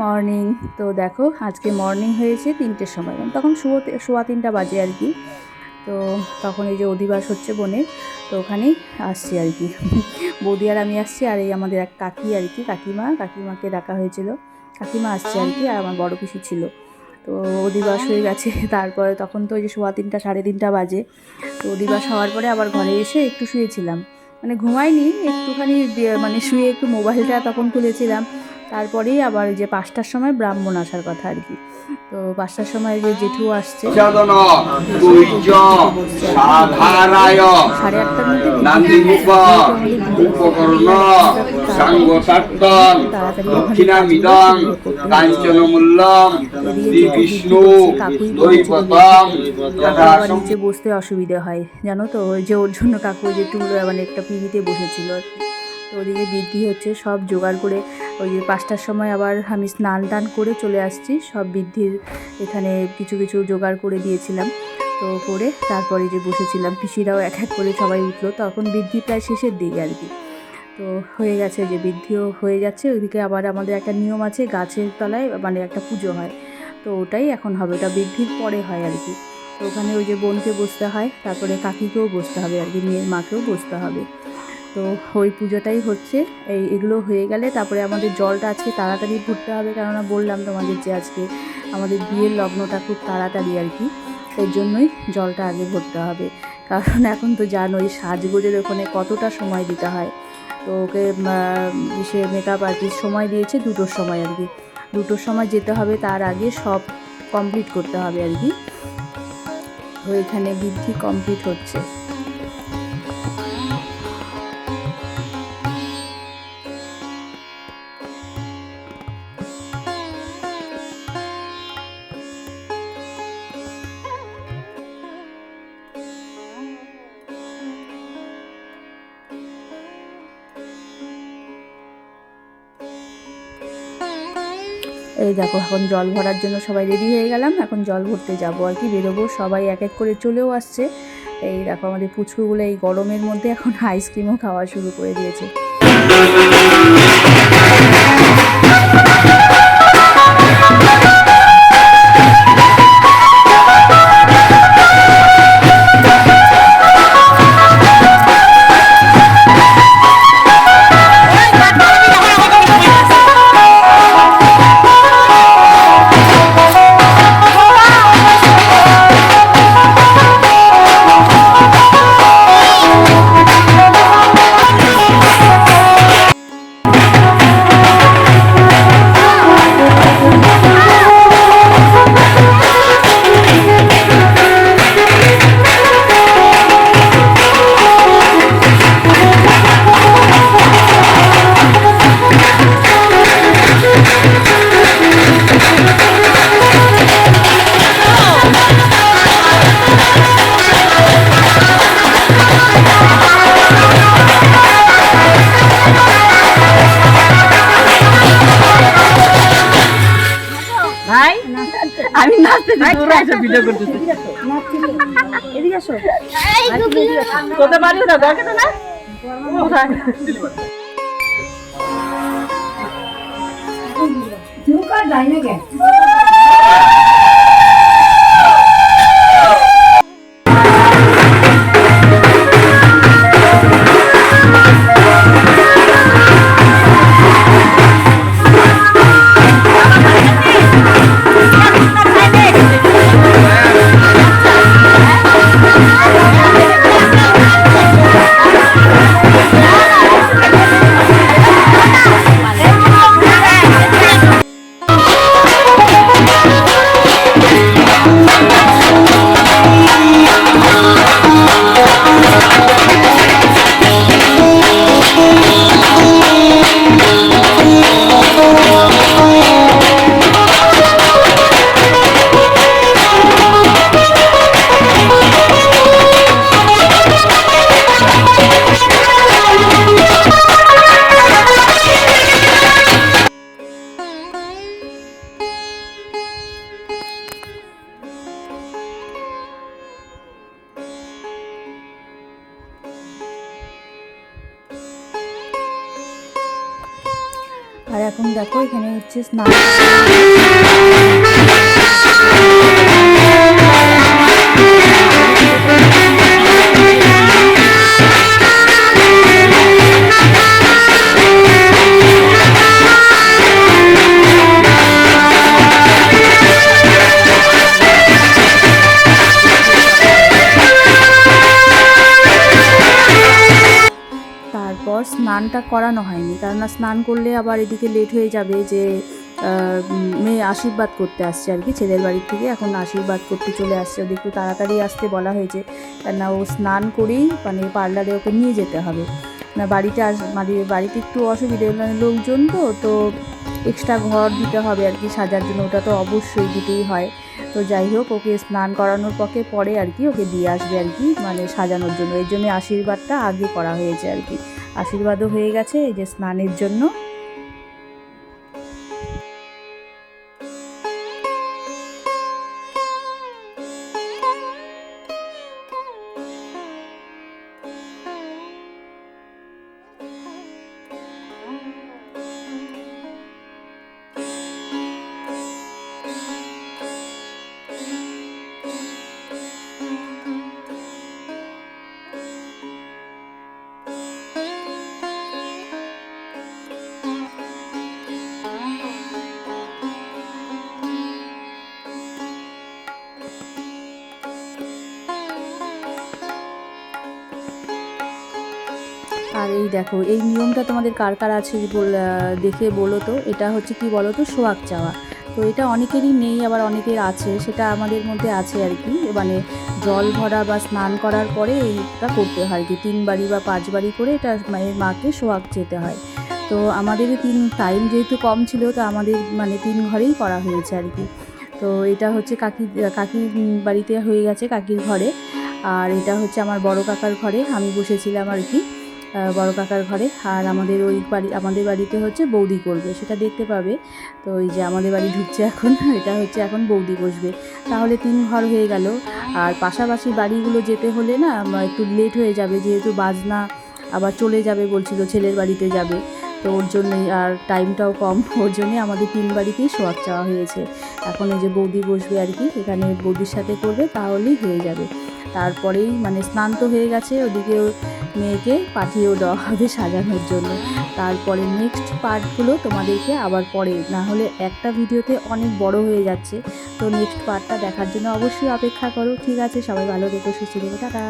Morning তো দেখো, আজকে মর্নিং হয়েছে তিনটের সময়। তখন শুয়োতে শোয়া তিনটা বাজে আর কি। তো তখন এই যে অধিবাস হচ্ছে বোনের, তো ওখানেই আসছি আর কি। বৌদি আর আমি আসছি, আর এই আমাদের এক কাকি আর কি, কাকিমা। কাকিমাকে ডাকা হয়েছিল। কাকিমা আসছে আর কি, আর আমার বড় পিসি ছিল। তো অধিবাস হয়ে গেছে। তারপরে তখন তো ওই যে সোয়া তিনটা, সাড়ে তিনটা বাজে। তো অধিবাস হওয়ার পরে আবার ঘরে এসে একটু শুয়েছিলাম। মানে ঘুমাইনি, একটুখানি মানে শুয়ে একটু মোবাইলটা তখন খুলেছিলাম। তারপরেই আবার যে পাঁচটার সময় ব্রাহ্মণ আসার কথা আর কি। তো পাঁচটার সময় যে জেঠু আসছে। সাড়ে আটটার মধ্যে নিচে বসতে অসুবিধে হয় জানো তো? ওই যে ওর জন্য কাকু যে টুল মানে একটা পিড়িতে বসেছিল আর কি। তো ওদিকে বৃদ্ধি হচ্ছে সব জোগাড় করে ওই যে পাঁচটার সময় আবার আমি স্নান টান করে চলে আসছি। সব বৃদ্ধির এখানে কিছু কিছু জোগাড় করে দিয়েছিলাম। তো করে তারপরে যে বসেছিলাম, পিসিরাও এক এক করে সবাই উঠল। তখন বৃদ্ধি প্রায় শেষের দিকে আর কি। তো হয়ে গেছে যে বৃদ্ধিও হয়ে যাচ্ছে। ওইদিকে আবার আমাদের একটা নিয়ম আছে, গাছের তলায় মানে একটা পুজো হয়। তো ওটাই এখন হবে, ওটা বৃদ্ধির পরে হয় আর কি। তো ওখানে ওই যে বোনকে বসতে হয়, তারপরে কাকিকেও বসতে হবে আর কি মেয়ের মাকেও বসতে হবে। তো ওই পুজোটাই হচ্ছে। এই এগুলো হয়ে গেলে তারপরে আমাদের জলটা আজকে তাড়াতাড়ি ভরতে হবে কেননা বললাম তোমাদের যে আজকে আমাদের বিয়ের লগ্নটা খুব তাড়াতাড়ি আর কি, সেই জন্যই জলটা আগে ভরতে হবে। কারণ এখন তো জানোই সাজগোজের ওখানে কতটা সময় দিতে হয়। তো ওকে সে মেকআপ আর্টিস্ট সময় দিয়েছে দুটোর সময় আর কি। দুটোর সময় যেতে হবে তার আগে সব কমপ্লিট করতে হবে আর কি। তো এখানে বৃদ্ধি কমপ্লিট হচ্ছে। এই দেখো, এখন জল ভরার জন্য সবাই রেডি হয়ে গেলাম, এখন জল ভরতে যাব আর কি, বেরোবো। সবাই এক এক করে চলেও আসছে। এই দেখো, আমাদের পুচকুগুলো এই গরমের মধ্যে এখন আইসক্রিমও খাওয়া শুরু করে দিয়েছে। ভিডিও করতেছি এদিকে আসো তোদের বাড়ি না দেখে আর এখন দেখো এখানে হচ্ছে স্নান। তারপর স্নানটা করানো হয়নি। কেননা স্নান করলে আবার এদিকে লেট হয়ে যাবে যে মেয়ে আশীর্বাদ করতে আসছে আর কি, ছেলের বাড়ির থেকে। এখন আশীর্বাদ করতে চলে আসছে। ওদের একটু তাড়াতাড়ি আসতে বলা হয়েছে। কেননা ও স্নান করেই মানে পার্লারে ওকে নিয়ে যেতে হবে। না, বাড়িতে আস মানে বাড়িতে একটু অসুবিধে মানে লোকজন তো তো এক্সট্রা ঘর দিতে হবে আর কি, সাজার জন্য। ওটা তো অবশ্যই দিতেই হয়। তো যাই হোক, ওকে স্নান করানোর পক্ষে পরে আর কি ওকে দিয়ে আসবে আর কি মানে সাজানোর জন্য। এর জন্য আশীর্বাদটা আগে করা হয়েছে আর কি। আশীর্বাদও হয়ে গেছে এই যে স্নানের জন্য। আর এই দেখো, এই নিয়মটা তোমাদের কার কার আছে দেখে বলো তো। এটা হচ্ছে কি বলো তো, সোয়াগ চাওয়া। তো এটা অনেকেরই নেই, আবার অনেকের আছে, সেটা আমাদের মধ্যে আছে আর কি। মানে জল ভরা বা স্নান করার পরে এইটা করতে হয় কি। তিন বাড়ি বা পাঁচ বাড়ি করে এটা মায়ের মাকে সোয়াগ যেতে হয়। তো আমাদের তিন টাইম যেহেতু কম ছিল, তো আমাদের মানে তিন ঘরেই করা হয়েছে আর কি। তো এটা হচ্ছে কাকি, কাকির বাড়িতে হয়ে গেছে কাকির ঘরে। আর এটা হচ্ছে আমার বড় কাকার ঘরে, আমি বসেছিলাম আর কি। বড় কাকার ঘরে। আর আমাদের ওই বাড়ি, আমাদের বাড়িতে হচ্ছে বৌদি করবে, সেটা দেখতে পাবে। তো ওই যে আমাদের বাড়ি ঢুকছে এখন, এটা হচ্ছে এখন বৌদি বসবে। তাহলে তিন ঘর হয়ে গেল। আর পাশাপাশি বাড়িগুলো যেতে হলে না একটু লেট হয়ে যাবে, যেহেতু বাজনা আবার চলে যাবে বলছিল, ছেলের বাড়িতে যাবে। তো ওর জন্যই আর টাইমটাও কম, ওর জন্যই আমাদের তিন বাড়িতেই সোয়াগ চাওয়া হয়েছে। এখন এই যে বৌদি বসবে আর কি, এখানে বৌদির সাথে করবে, তাহলেই হয়ে যাবে। তারপরেই মানে স্নান তো হয়ে গেছে, ওদিকে মেয়েকে পাঠিয়েও দেওয়া হবে সাজানোর জন্য। তারপরে নেক্সট পার্টগুলো তোমাদেরকে আবার পরে। না হলে একটা ভিডিওতে অনেক বড় হয়ে যাচ্ছে। তো নেক্সট পার্টটা দেখার জন্য অবশ্যই অপেক্ষা করো। ঠিক আছে, সবাই ভালো দেখো সুস্থ দেখো টাটা।